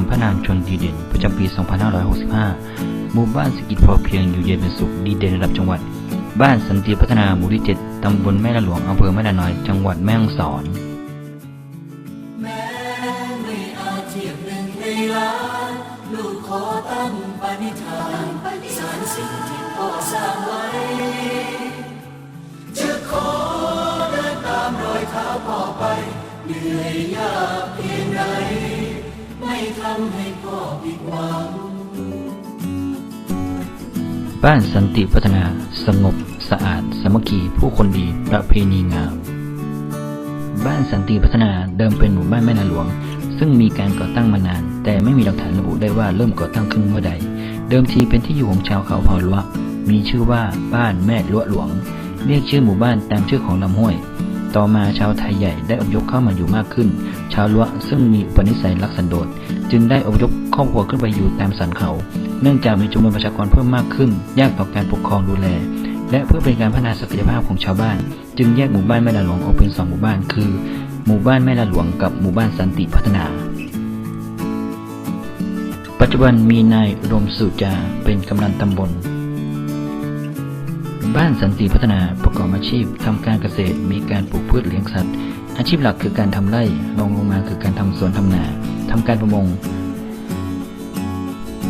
มพระนามชนดีเด่น ประจำปี 2565 หมู่บ้านเศรษฐกิจพอเพียงอยู่เย็นเป็นสุขดีเด่นระดับจังหวัด บ้านสันติพัฒนาหมู่ที่ 7 ตำบลแม่ละหลวงอำเภอแม่ละน้อย จังหวัดแม่ฮ่องสอนแม้ไม่อาจเทียบหนึ่งในล้านลูกขอตั้งปณิธานสารสิ่งที่พ่อสร้างไว้ จะขอเดินตามรอยเท้าพ่อไปเหนื่อยยาก ทำให้พ่อผิดหวัง บ้านสันติพัฒนาสงบ สะอาด สามัคคีผู้คนดีประเพณีงาม บ้านสันติพัฒนาเดิมเป็นหมู่บ้านแม่นาหลวง ซึ่งมีการก่อตั้งมานาน แต่ไม่มีหลักฐานระบุได้ว่าเริ่มก่อตั้งขึ้นเมื่อใด เดิมทีเป็นที่อยู่ของชาวเขาเผ่าลัวมีชื่อว่าบ้านแม่ลัวหลวง เรียกชื่อหมู่บ้านตามชื่อของลำห้วย ต่อมาชาวไทยใหญ่ได้อพยพเข้ามาอยู่มากขึ้น ชาวลัวซึ่งมีอุปนิสัยรักสันโดษจึงได้อพยพครอบครัวขึ้นไปอยู่ตามสันเขา เนื่องจากมีจำนวนประชากรเพิ่มมากขึ้น ยากต่อการปกครองดูแล และเพื่อเป็นการพัฒนาศักยภาพของชาวบ้าน จึงแยกหมู่บ้านแม่ละหลวงออกเป็นสองหมู่บ้านคือ หมู่บ้านแม่ละหลวงกับหมู่บ้านสันติพัฒนาปัจจุบันมีนายอุดมสุจาเป็นกำนันตำบล บ้านสันติพัฒนาประกอบอาชีพทำการเกษตร มีการปลูกพืชเลี้ยงสัตว์ อาชีพหลักคือการทำไร่รองลงมาคือการทำสวนทำนาทำการประมง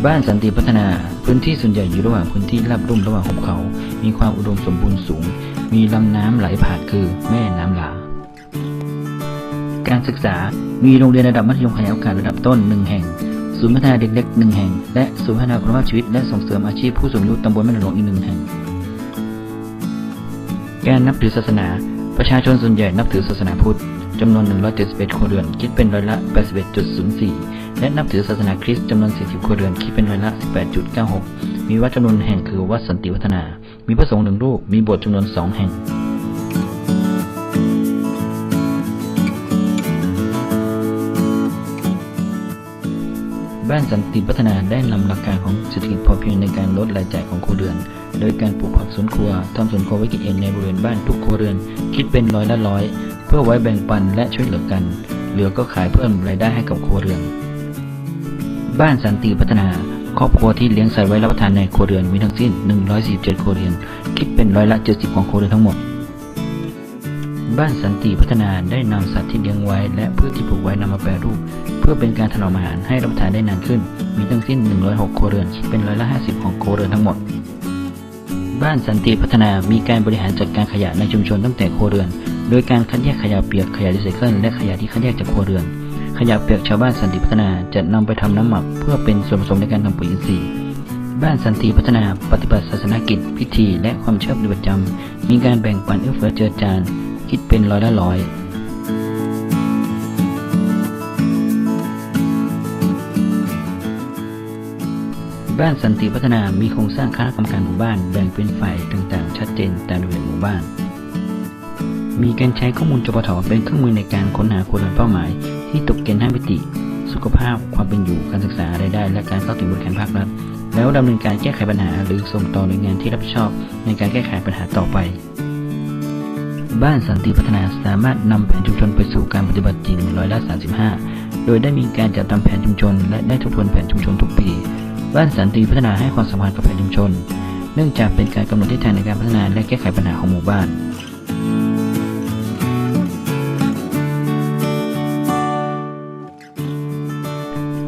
บ้านสันติพัฒนา พื้นที่ส่วนใหญ่อยู่ระหว่างพื้นที่ราบรุ่มระหว่างหุบเขา มีความอุดมสมบูรณ์สูง มีลำน้ำไหลผ่านคือแม่น้ำหลา การศึกษา มีโรงเรียนระดับมัธยมขยายโอกาสระดับต้นหนึ่งแห่งศูนย์พัฒนาเด็กเล็กหนึ่งแห่ง และศูนย์พัฒนาคุณภาพชีวิตและส่งเสริมอาชีพผู้สูงอายุตำบลแม่หลวงอีกหนึ่งแห่ง การนับถือศาสนา ประชาชนส่วนใหญ่นับถือศาสนาพุทธจำนวน 171ครัวเรือน คิดเป็นร้อยละ 81.04 และนับถือศาสนาคริสต์จำนวน 40ครัวเรือน คิดเป็นร้อยละ 18.96 มีวัดจำนวนแห่งคือวัดสันติวัฒนา มีพระสงฆ์หนึ่งรูป มีโบสถ์จำนวนสองแห่ง บ้านสันติพัฒนาได้นำหลักการของเศรษฐกิจพอเพียงในการลดรายจ่ายของครัวเรือน โดยการปลูกผักสวนครัวทำสวนครัวไว้กินเองในบริเวณบ้านทุกครัวเรือน คิดเป็นร้อยละร้อย เพื่อไว้แบ่งปันและช่วยเหลือกัน เหลือก็ขายเพิ่มรายได้ให้กับครัวเรือน บ้านสันติพัฒนา ครอบครัวที่เลี้ยงสัตว์ไว้รับประทานในครัวเรือนมีทั้งสิ้น 147 ครัวเรือน คิดเป็นร้อยละ 70 ของครัวเรือนทั้งหมดบ้านสันติพัฒนาได้นำสัตว์ที่เลี้ยงไว้และพืชที่ปลูกไว้นำมาแปรรูป พื่อเป็นการถนอมอาหารให้รับประทานได้นานขึ้น มีทั้งสิ้น 106 ครัวเรือนคิดเป็นร้อยละ 50 ของครัวเรือนทั้งหมด บ้านสันติพัฒนามีการบริหารจัดการขยะในชุมชนตั้งแต่ครัวเรือน โดยการคัดแยกขยะเปียกขยะรีไซเคิลและขยะที่คัดแยกจากครัวเรือน ขยะเปียกชาวบ้านสันติพัฒนาจะนำไปทำน้ำหมัก เพื่อเป็นส่วนผสมในการทำปุ๋ยอินทรีย์บ้านสันติพัฒนาปฏิบัติศาสนกิจ พิธี และความเชื่อปฏิบัติประจำมีการแบ่งปันเอื้อเฟื้อเจือจานคิดเป็นร้อยละร้อย บ้านสันติพัฒนามีโครงสร้างคณะกรรมการหมู่บ้านแบ่งเป็นฝ่ายต่างๆ ชัดเจนตามระเบียบหมู่บ้าน มีการใช้ข้อมูลจปทเป็นเครื่องมือในการค้นหาคนเป้าหมาย ที่ตกเกณฑ์ห้ามิติ สุขภาพความเป็นอยู่การศึกษารายได้ และการเข้าถึงบริการภาครัฐแล้วดำเนินการแก้ไขปัญหา หรือส่งต่อหน่วยงานที่รับผิดชอบในการแก้ไขปัญหาต่อไป บ้านสันติพัฒนาสามารถนำแผนชุมชนไปสู่การปฏิบัติจริงร้อยละ35 โดยได้มีการจัดทำแผนชุมชน และได้ทบทวนแผนชุมชนทุกปี บ้านสันติพัฒนาให้ความสำคัญกับแผนชุมชน เนื่องจากเป็นการกำหนดทิศทางในการพัฒนาและแก้ไขปัญหาของหมู่บ้าน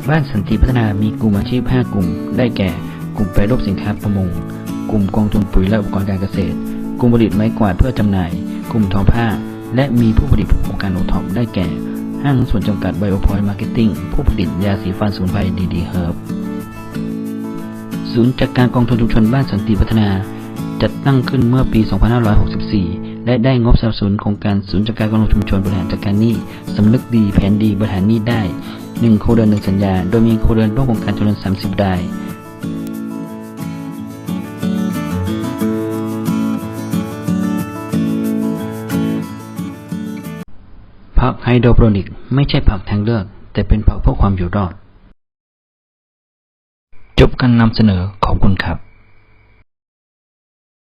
บ้านสันติพัฒนามีกลุ่มอาชีพ 5 กลุ่ม ได้แก่ กลุ่มแปรรูปสินค้าประมง กลุ่มกองทุนปุ๋ยและอุปกรณ์การเกษตร กลุ่มผลิตไม้กวาดเพื่อจำหน่าย กลุ่มทอผ้า และมีผู้ผลิตผู้ประกอบการโอท็อปได้แก่ ห้างส่วนจำกัดไบโอพอยต์มาร์เก็ตติ้ง ผู้ผลิตยาสีฟันสมุนไพรดีดีเฮิร์บ ศูนย์จัดการกองทุนชุมชนบ้านสันติพัฒนา จัดตั้งขึ้นเมื่อปี 2564 และได้งบสนับสนุนโครงการศูนย์จัดการกองทุนชุมชนบริหารจัดการหนี้สำนึกดีแผนดีบริหารหนี้ได้1โครงเรือนหนึ่งสัญญา โดยมีโครเรือนร่วมโครงการจำนวน 30 รายผักไฮโดรโปรนิกไม่ใช่ผักทางเลือก แต่เป็นผักเพื่อความอยู่รอด จบการนำเสนอขอบคุณครับ